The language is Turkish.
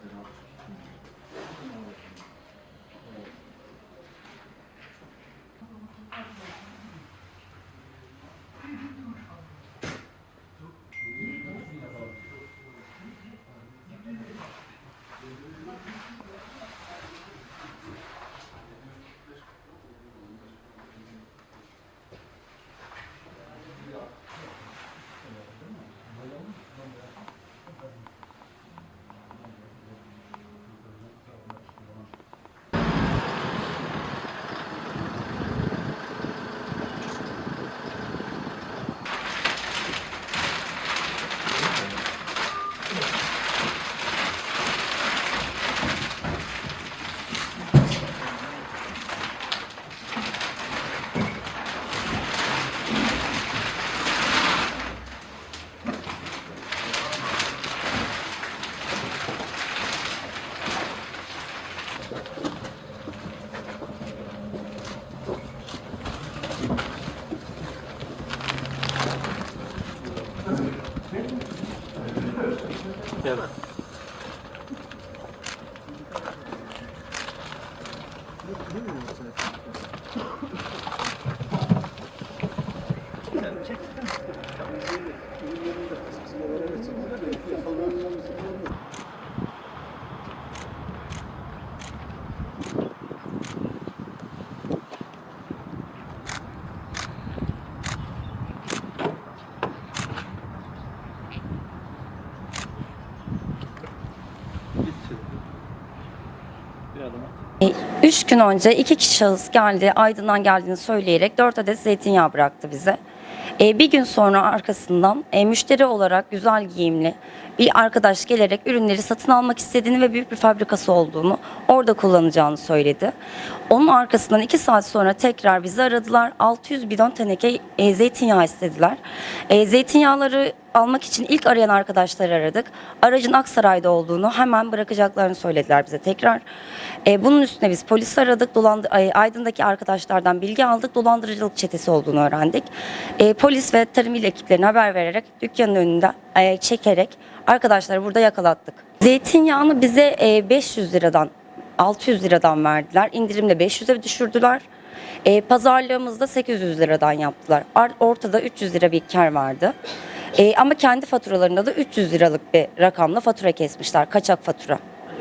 Thank you very. Evet. Çek. Çek. Çek. Çek. Çek. Üç gün önce iki kişi şahıs geldi, Aydın'dan geldiğini söyleyerek dört adet zeytinyağı bıraktı bize. E, bir gün sonra arkasından e, müşteri olarak güzel giyimli bir arkadaş gelerek ürünleri satın almak istediğini ve büyük bir fabrikası olduğunu, orada kullanacağını söyledi. Onun arkasından iki saat sonra tekrar bizi aradılar. 600 bidon teneke e, zeytinyağı istediler. E, zeytinyağları almak için ilk arayan arkadaşları aradık. Aracın Aksaray'da olduğunu hemen bırakacaklarını söylediler bize tekrar. E, bunun üstüne biz polis aradık. Dolandı, ay, Aydın'daki arkadaşlardan bilgi aldık. Dolandırıcılık çetesi olduğunu öğrendik. E, polis ve tarım il ekiplerine haber vererek dükkanın önünde e, çekerek arkadaşları burada yakalattık. Zeytinyağını bize e, 500 liradan 600 liradan verdiler. İndirimle 500'e düşürdüler. E, pazarlığımızda 800 liradan yaptılar. Ar- Ortada 300 lira bir kar vardı. E, ama kendi faturalarında da 300 liralık bir rakamla fatura kesmişler. Kaçak fatura.